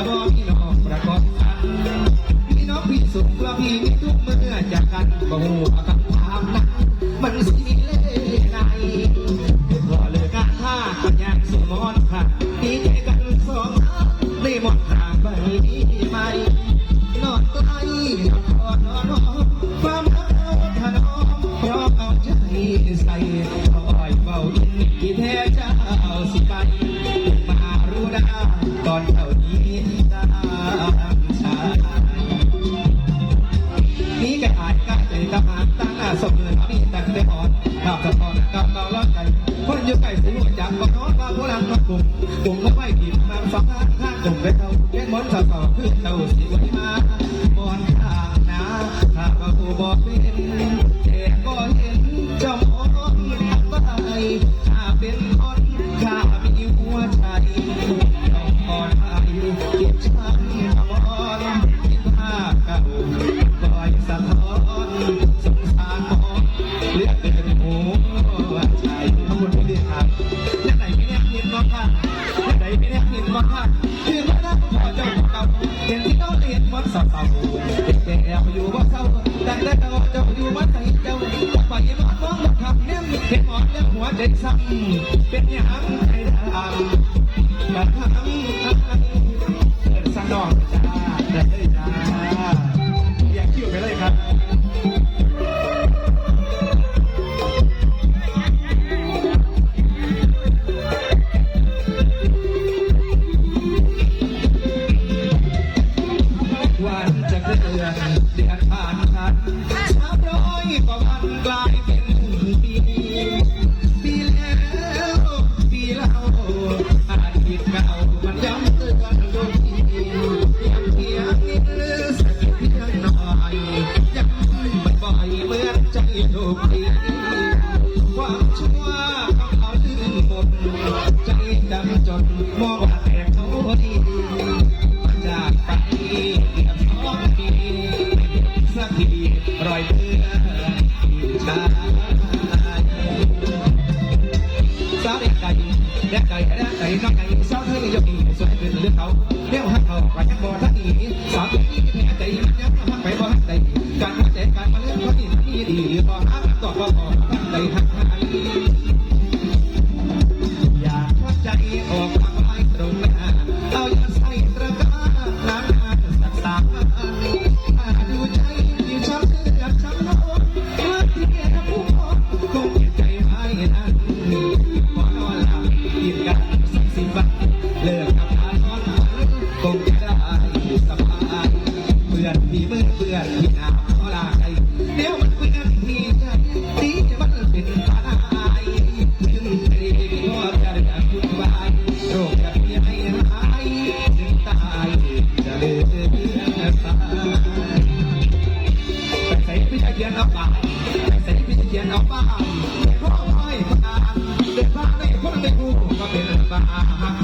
ระบอกพี่น้องประกอบกันพี่น้องพี่สุขและพี่มีทุกเมื่อจากกันบ่หัากับวามนั้นมันสิเล่ไหนพอเลิกการท่ากันอย่งสมอนค่ะดีใจกันสองในหมดทางไปไหมนอนใกล้นอนนอนความรักเราถนองพร้อมเอาใจใส่คอยเฝ้าอินที่แท้เจ้าสิไป นข้าสะพอนกับเกาล้อใจคนอยู่ใกล้สิหัวจักบ่นอนว่าผู้รังนกกลุ่มกลุ่มก็ไม่กินมันสองข้างข้างกลุ่มไปเท่าเล่นมนต์สะสอคือเท่าสิไว้มาบอนข้างนาข้าก็ตัวบอกเป็น เขาเรียนมันสาวสาเด็กแก่อยู่ว่าเศร้าแต่แต่เจ้าเจ้าอยู่ว่าใจเจ้าไปนอนมองมาขับเนี่ยเห็นหมอนเลี้ยงหัวใจซ้ำเป็นอย่างใจดำกระทำเกิดสนองจ้าได้จ้า เคลื่อนเดือนผ่านพันสาร้อยกว่าวันกลายเป็นปีปีแล้วปีเล่าอดีตเก่ามันย้ำเตือนดวงทียังเพียงนิดสักเพียงหน่อยยังบ่อยเหมือนใจถูกตีความชั่วของเขาลื่นหมดใจดำจนมอง กไก่เด็กไก่เด็กไก่น้องไก่สาวเธอยกอีสวยเป็นเรื่องเขาเลี้ยวหักเขาไปยังบ่ทักอีสาวที่นี่แม่ใจมันยังหักไปบ่ทักใจการหัวใจ เทียนเอาป่าไปใส่พิจเทียนเอาป่าเพราะไม่คนอ่านเด็กบ้าได้คนได้กูก็เป็นบ้า